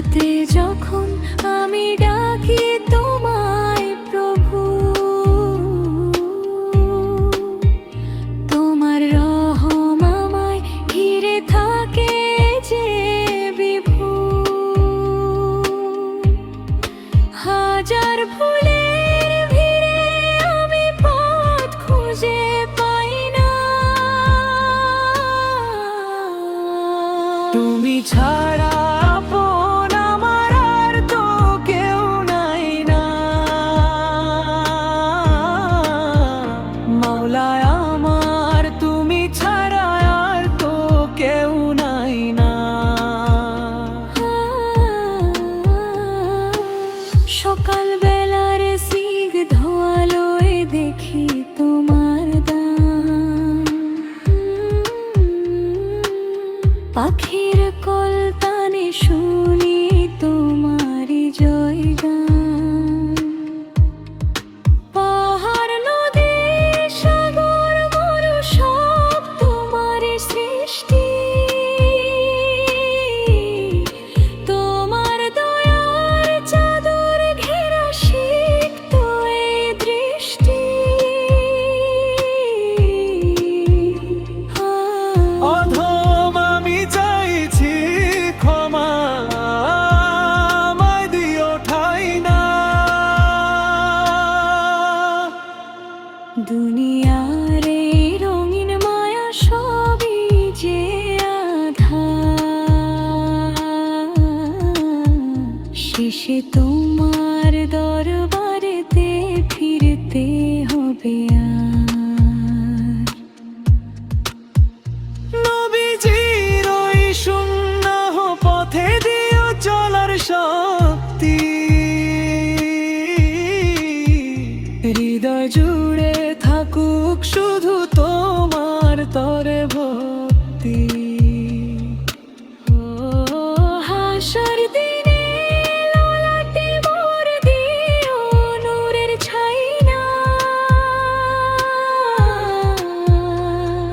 ti. দেখি তোমার পাখির কলতানে শুনি তোমার দুনিয়ার রঙিন মায়া সবই যে আধা। শেষে তোমার দরবারেতে ফিরতে হবে আর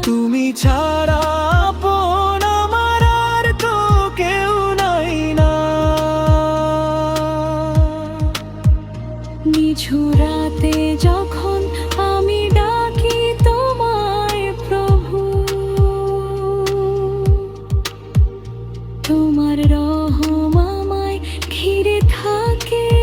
তুমি ছাড়া আপন আমার আর তো কেউ নাই না। নিঝুরাতে যখন আমি ডাকি তোমায় প্রভু, তোমার রহম আমায় ঘিরে থাকে।